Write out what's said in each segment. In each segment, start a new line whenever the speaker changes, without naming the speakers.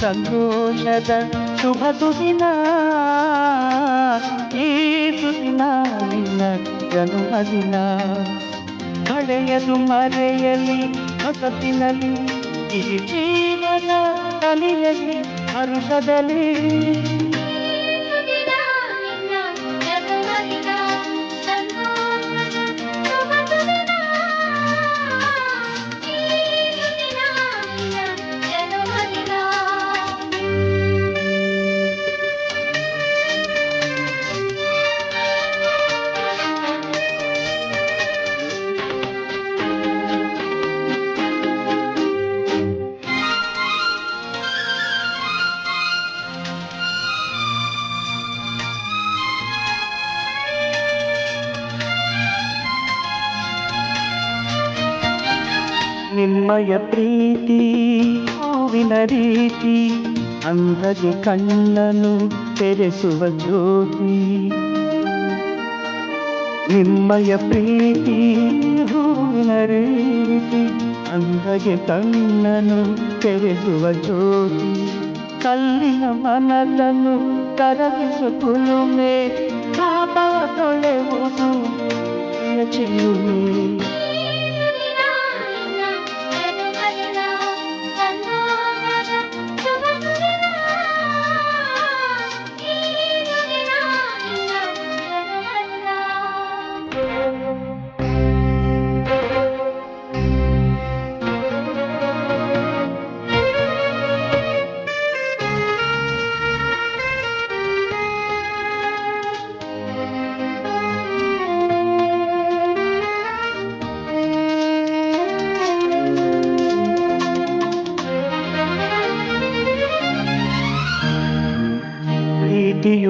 ಸಂತೋಷದ ಶುಭ ಸುದಿನ ಈ ಸುದಿನ ನಿನ್ನ ಜನ್ಮದಿನ ಕಳೆಯದು ಮರೆಯಲಿ ಹೊಸತಿನಲ್ಲಿ ಈ ಜೀವನ ಕಲಿಯಲಿ ಹರುಷದಲ್ಲಿ ನಿಮ್ಮಯ ಪ್ರೀತಿ ಹೂವಿನ ರೀತಿ ಅಂದಗೆ ಕಣ್ಣನು ತೆರೆಸುವ ಜ್ಯೋತಿ ನಿಮ್ಮಯ ಪ್ರೀತಿ ಹೂವಿನ ರೀತಿ ಅಂದಗೆ ಕಣ್ಣನು ತೆರೆಸುವ ಜ್ಯೋತಿ ಕಲ್ಲಿನ ಮನದನ್ನು ಕರಗಿಸು ಕುಲುಮೆ ಪಾಪವ ತೊಳೆವುದು ಚಿಲುಮೆ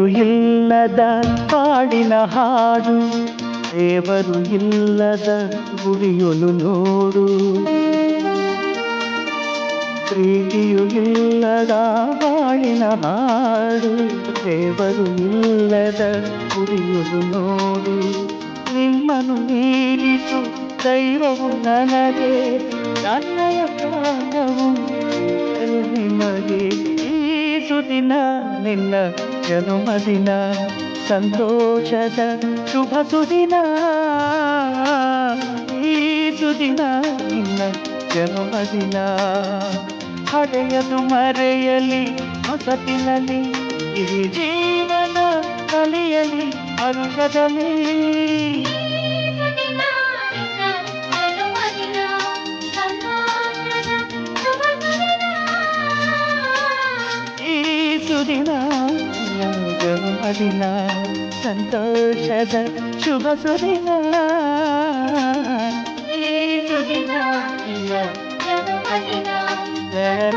ಇಲ್ಲದ ಕಾಡಿನ ಹಾಡು, ದೇವರು ಇಲ್ಲದ ಗುಡಿಯೊಲು ನೋಡು. ಪ್ರೀತಿಯು ಇಲ್ಲದ ಬಾಳಿನ ಹಾಡು, ದೇವರು ಇಲ್ಲದ ಗುಡಿಯೊಲು ನೋಡು. ನಿಮ್ಮನ್ನು ಮೀರಿಸು ದೈವವು ನನಗೆ ನನ್ನಯ ಪ್ರಾಣವು ನಿಮಗೆ ಈ ಸುದಿನ, ನಿನ್ನ ಜನುಮದಿನ ಸಂತೋಷದ ಶುಭ ಸುದಿನ. ಈ ಸುದಿನ ನಿನ್ನ ಜನುಮದಿನ ಹಳೆಯದು ಮರೆಯಲಿ ಹೊಸತಿನಲ್ಲಿ ಈ ಜೀವನ ಕಲಿಯಲಿ ಅರುಗದಲ್ಲಿ ಸುದಿನ ಜನ್ಮದಿನ ಸಂತೋಷದ ಶುಭ ಸುದಿನ ಈ ಸುದಿನ ಜಯ